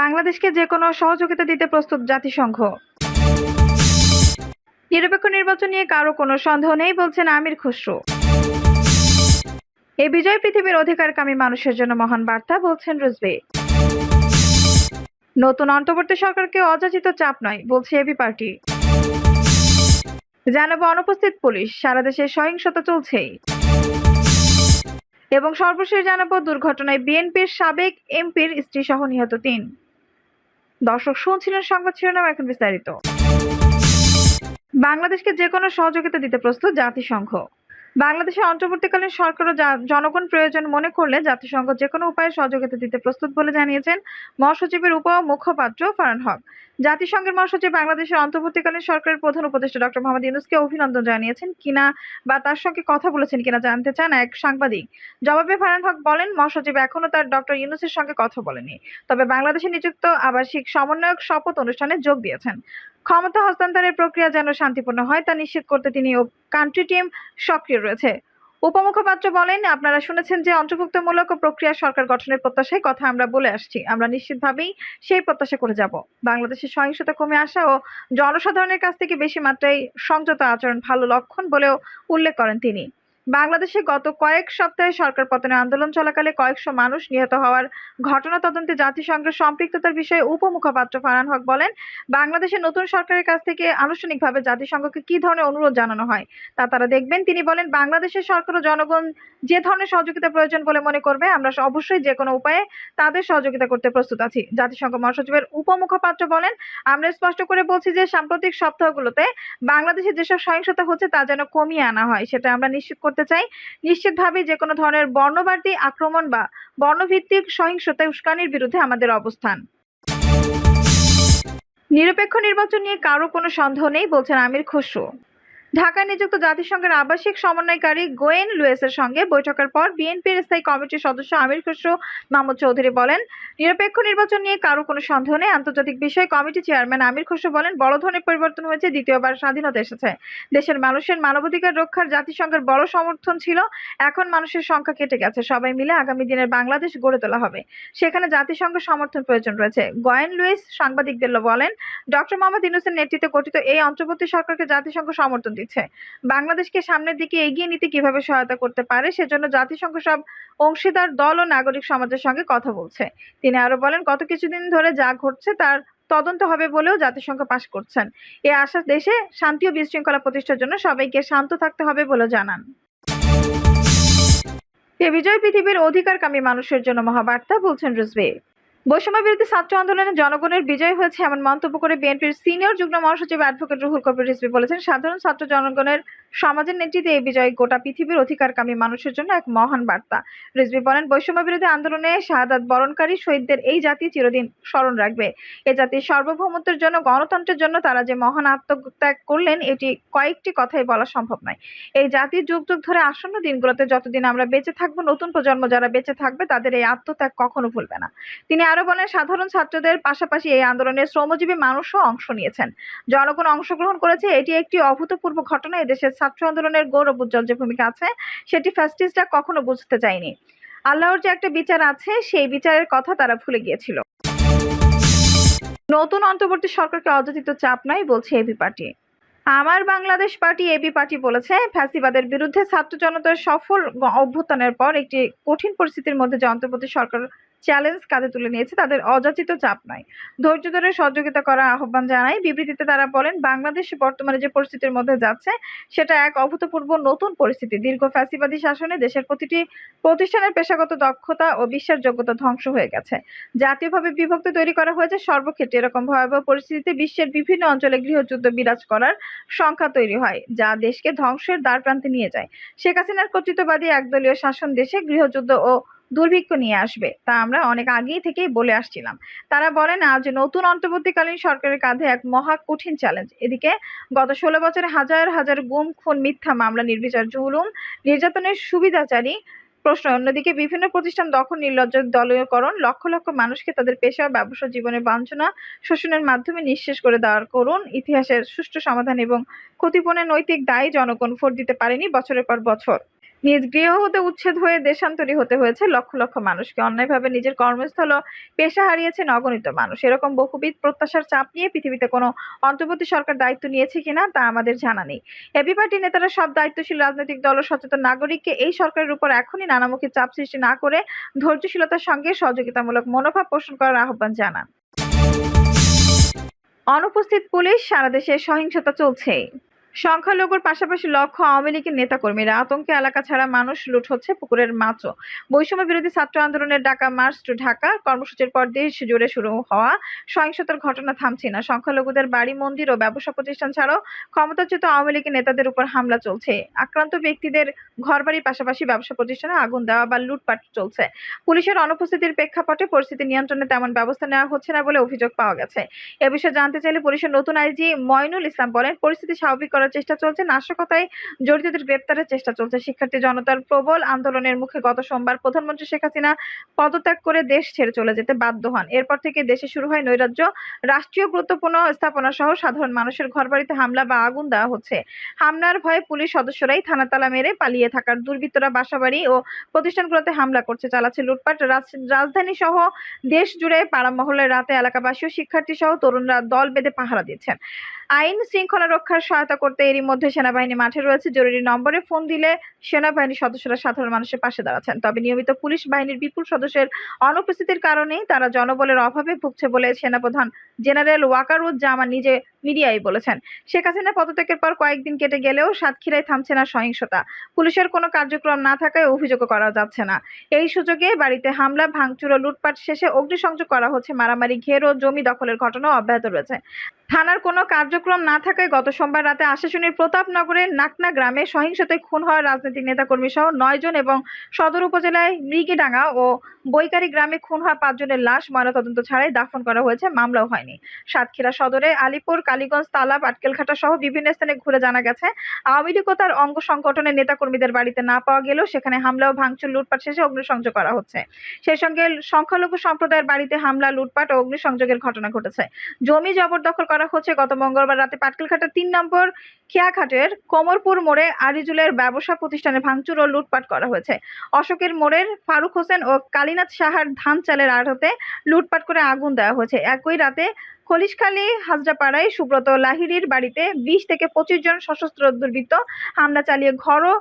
বাংলাদেশকে যে কোনো সহযোগিতা দিতে প্রস্তুত জাতিসংঘ। নিরপেক্ষ নির্বাচন নিয়ে কারও কোনো সন্দেহ নেই বলছেন আমির খুসরো। এই বিজয় পৃথিবীর অধিকারকামী মানুষের জন্য মহান বার্তা বলছেন রুজবে নতুন অন্তর্বর্তী সরকারকে অযাচিত চাপ নয়, বলছে এবি পার্টি। জানাব অনুপস্থিত পুলিশ, সারা দেশে সহিংসতা চলছেই। এবং সর্বশেষ জানাব দুর্ঘটনায় বিএনপির সাবেক এমপির স্ত্রী সহ নিহত তিন। দর্শক শুনছিলেন সংবাদ শিরোনাম এখন বিস্তারিত। বাংলাদেশকে যে কোনো সহযোগিতা দিতে প্রস্তুত জাতিসংঘ। বাংলাদেশের অন্তর্বর্তীকালীন সরকার ও জনগণ প্রয়োজন মনে করলে জাতিসংঘ যে কোনো উপায়ে সহযোগিতা দিতে প্রস্তুত বলে জানিয়েছেন মহাসচিবের উপ মুখপাত্র ফারান হক। জাতিসংঘের মহাসচিব বাংলাদেশের অন্তর্বর্তীকালীন সরকারের প্রধান উপদেষ্টা ডক্টর মোহাম্মদ ইউনুসকে অভিনন্দন জানিয়েছেন। কিনা বা তার সঙ্গে কথা বলেছেন কিনা জানতে চান এক সাংবাদিক। জবাবে ফারান হক বলেন, মহাসচিব এখনও তার ডক্টর ইউনুসের সঙ্গে কথা বলেনি তবে বাংলাদেশে নিযুক্ত আবাসিক সমন্বয়ক শপথ অনুষ্ঠানে যোগ দিয়েছেন। ক্ষমতা হস্তান্তরের প্রক্রিয়া যেন শান্তিপূর্ণ হয়, তা নিশ্চিত করতে তিনি ও কান্ট্রি টিম সক্রিয় রয়েছে। উপমুখপাত্র বলেন, আপনারা শুনেছেন যে অন্তর্ভুক্তমূলক প্রক্রিয়া সরকার গঠনের প্রত্যাশায় কথা আমরা বলে আসছি। আমরা নিশ্চিতভাবেই সেই প্রত্যাশা করে যাব। বাংলাদেশের সহিংসতা কমে আসা ও জনসাধারণের কাছ থেকে বেশি মাত্রায় সংযত আচরণ ভালো লক্ষণ বলেও উল্লেখ করেন তিনি। বাংলাদেশে গত কয়েক সপ্তাহে সরকার পতনের আন্দোলন চলাকালে কয়েকশো মানুষ নিহত হওয়ার ঘটনা তদন্তে জাতিসংঘের সম্পৃক্ততার বিষয়ে উপমুখপাত্র ফারহান হক বলেন, বাংলাদেশের নতুন সরকারের কাছ থেকে আনুষ্ঠানিকভাবে জাতিসংঘকে কী ধরনের অনুরোধ জানানো হয় তা তারা দেখবেন। তিনি বলেন, বাংলাদেশের সরকার ও জনগণ যে ধরনের সহযোগিতা প্রয়োজন বলে মনে করবে, আমরা অবশ্যই যে কোনো উপায়ে তাদের সহযোগিতা করতে প্রস্তুত আছি। জাতিসংঘ মহাসচিবের উপমুখপাত্র বলেন, আমরা স্পষ্ট করে বলছি যে সাম্প্রতিক সপ্তাহগুলোতে বাংলাদেশে যেসব সহিংসতা হচ্ছে তা যেন কমিয়ে আনা হয়, সেটা আমরা নিশ্চিত করতে চাই নিশ্চিতভাবে যে কোনো ধরনের বর্ণবাদী আক্রমণ বা বর্ণভিত্তিক সহিংসতায় উস্কানির বিরুদ্ধে আমাদের অবস্থান। নিরপেক্ষ নির্বাচন নিয়ে কারও কোনো সন্দেহ নেই, বলছেন আমির খুসরো। ঢাকায় নিযুক্ত জাতিসংঘের আবাসিক সমন্বয়কারী গোয়েন লুয়েসের সঙ্গে বৈঠকের পর বিএনপির স্থায়ী কমিটির সদস্য আমির খুসরো মাহমুদ চৌধুরী বলেন, নিরপেক্ষ নির্বাচন নিয়ে কারও কোনো সন্দেহ নেই। আন্তর্জাতিক বিষয় কমিটি চেয়ারম্যান আমির খুসরো বলেন, বড় ধরনের পরিবর্তন হয়েছে, দ্বিতীয়বার স্বাধীনতা এসেছে। দেশের মানুষের মানবাধিকার রক্ষার জাতিসংঘের বড় সমর্থন ছিল, এখন মানুষের সংখ্যা কেটে গেছে। সবাই মিলে আগামী দিনের বাংলাদেশ গড়ে তোলা হবে। সেখানে জাতিসংঘের সমর্থন প্রয়োজন রয়েছে। গোয়েন লুইস সাংবাদিকদের বলেন, ডক্টর মোহাম্মদ ইউনুসের নেতৃত্বে গঠিত এই অন্তর্বর্তী সরকারকে জাতিসংঘ সমর্থন দিচ্ছে। বাংলাদেশকে সামনের দিকে এগিয়ে নিতে কীভাবে সহায়তা করতে পারে সেজন্য জাতিসংঘ সব অংশীদার দল ও নাগরিক সমাজের সঙ্গে কথা বলছে। তিনি আরও বলেন, গত কিছুদিন ধরে যা ঘটছে তার তদন্ত হবে বলেও জাতিসংঘ পাশ করছেন। এ আশা দেশে শান্তি ও বিশৃঙ্খলা প্রতিষ্ঠার জন্য সবাইকে শান্ত থাকতে হবে বলে জানান। এ বিজয় পৃথিবীর অধিকারকামী মানুষের জন্য মহাবার্তা, বলছেন রুজবে বৈষম্য বিরোধী ছাত্র আন্দোলনে জনগণের বিজয় হয়েছে এমন মন্তব্য করে বিএনপির সিনিয়র যুগ্ম মহাসচিব অ্যাডভোকেট রুহুল কবির রিজভি বলেছেন, সাধারণ ছাত্র জনগণের সমাজের নেতৃত্বে এই বিজয় গোটা পৃথিবীর অধিকারকামী মানুষের জন্য এক মহান বার্তা। রিজভী বলেন, বৈষম্য বিরোধী আন্দোলনে শাহাদাত বরণকারী শহীদদের এই জাতি চিরদিন স্মরণ রাখবে। এ জাতির সার্বভৌমত্বের জন্য, গণতন্ত্রের জন্য তারা যে মহান আত্মত্যাগ করলেন, এটি কয়েকটি কথাই বলা সম্ভব নয়। এই জাতির যুগ যুগ ধরে আসন্ন দিনগুলোতে যতদিন আমরা বেঁচে থাকব, নতুন প্রজন্ম যারা বেঁচে থাকবে, তাদের এই আত্মত্যাগ কখনো ভুলবে না। তিনি আরও বলেন, সাধারণ ছাত্রদের পাশাপাশি এই আন্দোলনে শ্রমজীবী মানুষও অংশ নিয়েছেন। জনগণ অংশগ্রহণ করেছে, এটি একটি অভূতপূর্ব ঘটনা। এদেশের ছাত্র আন্দোলনের গৌরব উজ্জ্বল যে ভূমিকা আছে, সেটি ফ্যাসিস্টরা কখনো বুঝতে চায়নি। আল্লাহর যে একটা বিচার আছে, সেই বিচারের কথা তারা ভুলে গিয়েছিল। নতুন অন্তর্বর্তী সরকারকে অযাচিত চাপ নাই বলছে এবি পার্টি। আমার বাংলাদেশ পার্টি এবি পার্টি বলেছে, ফ্যাসিবাদের বিরুদ্ধে ছাত্র জনতার সফল অভ্যুত্থানের পর একটি কঠিন পরিস্থিতির মধ্যে যে অন্তর্বর্তী সরকার চ্যালেঞ্জ কাঁধে তুলে নিয়েছে, তাদের অযাচিত চাপ নাই। ধৈর্য ধরে সহযোগিতা করার আহ্বান জানায় বিবৃতিতে তারা বলেন, বাংলাদেশ বর্তমানে যে পরিস্থিতির মধ্যে যাচ্ছে, সেটা এক অভূতপূর্ব নতুন পরিস্থিতি। দীর্ঘ ফ্যাসিবাদী শাসনে দেশের প্রতিটি প্রতিষ্ঠানের পেশাগত দক্ষতা ও বিশ্বাসযোগ্যতা ধ্বংস হয়ে গেছে। জাতীয়ভাবে বিভক্ত তৈরি করা হয়েছে সর্বক্ষেত্রে। এরকম ভয়াবহ পরিস্থিতিতে বিশ্বের বিভিন্ন অঞ্চলে গৃহযুদ্ধ বিরাজ করার সংখ্যা তৈরি হয়, যা দেশকে ধ্বংসের দ্বার প্রান্তে নিয়ে যায়। শেখ হাসিনার কর্তৃত্ববাদী একদলীয় শাসন দেশে গৃহযুদ্ধ ও দুর্ভিক্ষ নিয়ে আসবে। তা আমরা অনেক আগেই থেকেই বলে আসছিলাম। তারা বলেন, আজ নতুন অন্তর্বর্তীকালীন সরকারের কাঁধে এক মহা কঠিন চ্যালেঞ্জ এদিকে গত ষোলো বছরে হাজার হাজার গুম, খুন, মিথ্যা মামলা, নির্বিচার জুলুম, নির্যাতনের সুবিধাচারী প্রশ্ন। অন্যদিকে বিভিন্ন প্রতিষ্ঠান দখল, নির্লজ্জ দলীয়করণ, লক্ষ লক্ষ মানুষকে তাদের পেশা, ব্যবসা, জীবনের বাঞ্ছনা, শোষণের মাধ্যমে নিঃশেষ করে দেওয়ার করুন। ইতিহাসের সুষ্ঠু সমাধান এবং ক্ষতিপূরণের নৈতিক দায়ী জনগণ ভোট দিতে পারেনি বছরের পর বছর। নিজ গৃহ হতে উচ্ছেদ হয়ে দেশান্তরী হতে হয়েছে লক্ষ লক্ষ মানুষকে। অন্যায়ভাবে নিজের কর্মস্থল পেশা হারিয়েছেন অগণিত মানুষ। এরকম বহুবিধ প্রত্যাশার চাপ নিয়ে পৃথিবীতে কোনো অন্তর্বর্তী সরকার দায়িত্ব নিয়েছে কিনা তা আমাদের জানা নেই। এবি পার্টি নেতারা সব দায়িত্বশীল রাজনৈতিক দল সচেতন নাগরিককে এই সরকারের উপর এখনই নানামুখী চাপ সৃষ্টি না করে ধৈর্যশীলতার সঙ্গে সহযোগিতামূলক মনোভাব পোষণ করার আহ্বান জানান। অনুপস্থিত পুলিশ, সারা দেশে সহিংসতা চলছে। সংখ্যালঘুর পাশাপাশি লক্ষ্য আওয়ামী লীগের নেতাকর্মীরা। আতঙ্কে এলাকা ছাড়া মানুষ লুট হচ্ছে পুকুরের মাছও। বৈষম্য বিরোধী ছাত্র আন্দোলনের ডাকা মার্চ টু ঢাকা। কর্মসূচির পর দেশ জুড়ে শুরু হওয়া সহিংসতার ঘটনা থামছে না। সংখ্যালঘুদের বাড়ি, মন্দির ও ব্যবসা প্রতিষ্ঠান ছাড়াও ক্ষমতাচ্যুত আওয়ামী লীগের নেতাদের উপর হামলা চলছে। আক্রান্ত ব্যক্তিদের ঘরবাড়ির পাশাপাশি ব্যবসা প্রতিষ্ঠানে আগুন দেওয়া বা লুটপাট চলছে। পুলিশের অনুপস্থিতির প্রেক্ষাপটে পরিস্থিতি নিয়ন্ত্রণে তেমন ব্যবস্থা নেওয়া হচ্ছে না বলে অভিযোগ পাওয়া গেছে। এ বিষয়ে জানতে চাইলে পুলিশের নতুন আইজি ময়নুল ইসলাম বলেন, পরিস্থিতি স্বাভাবিক করার চেষ্টা চলছে। নাশকতায় জড়িতদের গ্রেপ্তারের চেষ্টা চলছে। শিক্ষার্থী জনতার প্রবল আন্দোলনের মুখে গত সোমবার প্রধানমন্ত্রী শেখ হাসিনা পদত্যাগ করে দেশ ছেড়ে চলে যেতে বাধ্য হন। এরপর থেকে দেশে শুরু হয় নৈরাজ্য, রাষ্ট্রীয় গুরুত্বপূর্ণ স্থাপনা সহ সাধারণ মানুষের ঘরবাড়িতে হামলা বা আগুন দেওয়া হচ্ছে। হামলার ভয়ে পুলিশ সদস্যরাই থানা তালা মেরে পালিয়ে থাকার দুর্বৃত্তরা বাসাবাড়ি ও প্রতিষ্ঠানগুলোতে হামলা করছে, চালাচ্ছে লুটপাট। রাজ- রাজধানী সহ দেশ জুড়ে পাড়া মহলের রাতে এলাকাবাসী ও শিক্ষার্থী সহ তরুণরা দল বেঁধে পাহারা দিচ্ছেন আইন শৃঙ্খলা রক্ষার সহায়তা করতে এরই মধ্যে সেনাবাহিনী মাঠে রয়েছে। জরুরি নম্বরে ফোন দিলে সেনাবাহিনীর সদস্যরা সাধারণ মানুষের পাশে দাঁড়াচ্ছেন। তবে নিয়মিত পুলিশ বাহিনীর বিপুল সদস্যের অনুপস্থিতির কারণেই তারা জনবলের অভাবে ভুগছে বলে সেনাপ্রধান জেনারেল ওয়াকারুজ্জামান নিজে মিডিয়ায় বলেছেন। শেখ হাসিনা পদত্যাগের পর কয়েকদিন কেটে গেলেও সাতক্ষীরায় থামছে না সহিংসতা। পুলিশের কোনো কার্যক্রম না থাকায় অভিযোগও করা যাচ্ছে না। এই সুযোগে বাড়িতে হামলা, ভাঙচুর ও লুটপাট শেষে অগ্নিসংযোগ করা হচ্ছে। মারামারি, ঘের ও জমি দখলের ঘটনাও অব্যাহত রয়েছে। থানার কোনো কার্যক্রম না থাকায় গত সোমবার রাতে আশাশুনির প্রতাপনগরের নাকনা গ্রামে সহিংসতায় খুন হওয়া রাজনৈতিক নেতাকর্মী সহ নয় জন এবং সদর উপজেলায় মৃগীডাঙ্গা ও বৈকারি গ্রামে খুন হওয়া পাঁচজনের লাশ ময়নাতদন্ত ছাড়াই দাফন করা হয়েছে, মামলাও হয়নি। সাতক্ষীরা সদরে আলিপুর, কালীগঞ্জ, তালাব, আটকেলঘাটা সহ বিভিন্ন স্থানে ঘুরে জানা গেছে, আওয়ামী লীগ তার অঙ্গ সংগঠনের নেতাকর্মীদের বাড়িতে না পাওয়া গেলেও সেখানে হামলা ও ভাঙচুর লুটপাট শেষে অগ্নিসংযোগ করা হচ্ছে। সেই সঙ্গে সংখ্যালঘু সম্প্রদায়ের বাড়িতে হামলা, লুটপাট ও অগ্নিসংযোগের ঘটনা ঘটেছে। জমি জবরদখল করা হচ্ছে গত মঙ্গলবার রাতে পাটকেলঘাটা তিন নম্বর খেয়াঘাটের কমরপুর মোড়ে আরিজুলের ব্যবসা প্রতিষ্ঠানে ভাঙচুর ও লুটপাট করা হয়েছে। অশোকের মোড়ের ফারুক হোসেন ও কালীনাথ সাহার ধান চালের আড়তে লুটপাট করে আগুন দেওয়া হয়েছে। একই রাতে খলিশখালী, হাজরাপাড়ায় সুব্রত লাহিড়ির বাড়িতে বিশ থেকে পঁচিশ জন সশস্ত্র দুর্বৃত্ত হামলা চালিয়ে ঘর ও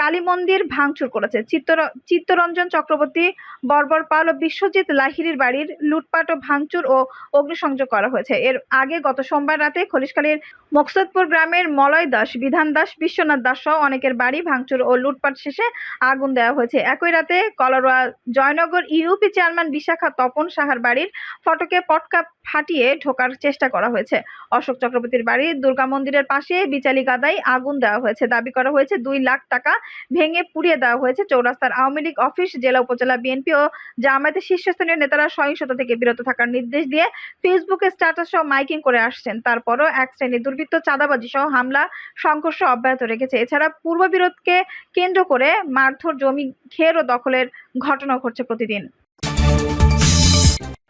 কালী মন্দির ভাঙচুর করেছে। চিত্তর চিত্তরঞ্জন চক্রবর্তী, বর্বর পাল ও বিশ্বজিৎ লাহিড়ির বাড়ির লুটপাট ও ভাঙচুর ও অগ্নিসংযোগ করা হয়েছে। এর আগে গত সোমবার রাতে খলিশখালীর মকসদপুর গ্রামের মলয় দাস, বিধান দাস, বিশ্বনাথ দাস সহ অনেকের বাড়ি ভাঙচুর ও লুটপাট শেষে আগুন দেওয়া হয়েছে। একই রাতে কলরোয়া জয়নগর ইউপি চেয়ারম্যান বিশাখা তপন সাহার বাড়ির ফটকে পটকা ফাটিয়ে ঢোকার চেষ্টা করা হয়েছে। অশোক চক্রবর্তীর বাড়ি দুর্গা মন্দিরের পাশে বিচালি গাদায় আগুন দেওয়া হয়েছে। দাবি করা হয়েছে দুই লাখ টাকা ভেঙে পুড়িয়ে দেওয়া হয়েছে। চৌরাস্তার আওয়ামী লীগ অফিস, জেলা উপজেলা বিএনপি ও জামায়াতের শীর্ষস্থানীয় নেতারা সহিংসতা থেকে বিরত থাকার নির্দেশ দিয়ে ফেসবুকে স্ট্যাটাস সহ মাইকিং করে আসছেন। তারপরও এক শ্রেণির দুর্বৃত্ত চাঁদাবাজি সহ হামলা, সংঘর্ষ অব্যাহত রেখেছে। এছাড়া পূর্ব বিরোধকে কেন্দ্র করে মারধর, জমি ঘের ও দখলের ঘটনা ঘটছে প্রতিদিন।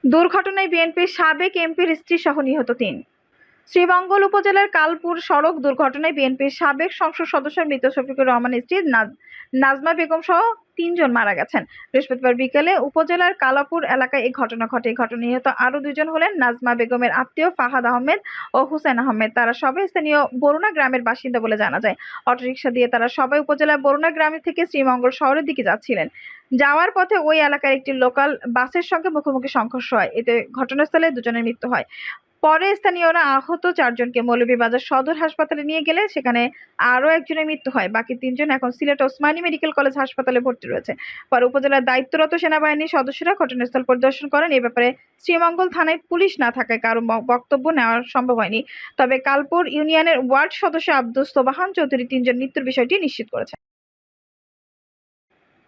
দুর্ঘটনায় বিএনপির সাবেক এমপির স্ত্রী সহ নিহত তিন। শ্রীমঙ্গল উপজেলার কালপুর সড়ক দুর্ঘটনায় বিএনপির সাবেক সংসদ সদস্য মৃত শফিকুর রহমান স্ত্রী নাজ- নাজমা বেগম সহ তিনজন মারা গেছেন। বৃহস্পতিবার বিকেলে উপজেলার কালাপুর এলাকায় এই ঘটনা ঘটে। এই ঘটনায় নিহত আরও দুজন হলেন নাজমা বেগমের আত্মীয় ফাহাদ আহমেদ ও হুসেন আহমেদ। তারা সবাই স্থানীয় বরুণা গ্রামের বাসিন্দা বলে জানা যায়। অটোরিকশা দিয়ে তারা সবাই উপজেলার বরুণা গ্রামে থেকে শ্রীমঙ্গল শহরের দিকে যাচ্ছিলেন। যাওয়ার পথে ওই এলাকার একটি লোকাল বাসের সঙ্গে মুখোমুখি সংঘর্ষ হয়। এতে ঘটনাস্থলে দুজনের মৃত্যু হয়। পরে স্থানীয়রা আহত চারজনকে মৌলভীবাজার সদর হাসপাতালে নিয়ে গেলে সেখানে আরও একজনের মৃত্যু হয়। বাকি তিনজন এখন সিলেট ওসমানী মেডিকেল কলেজ হাসপাতালে ভর্তি রয়েছে। পরে উপজেলার দায়িত্বরত সেনাবাহিনীর সদস্যরা ঘটনাস্থল পরিদর্শন করেন। এ ব্যাপারে শ্রীমঙ্গল থানায় পুলিশ না থাকায় কারও বক্তব্য নেওয়া সম্ভব হয়নি। তবে কালপুর ইউনিয়নের ওয়ার্ড সদস্য আব্দুস সোবাহান চৌধুরী তিনজন মৃত্যুর বিষয়টি নিশ্চিত করেছেন।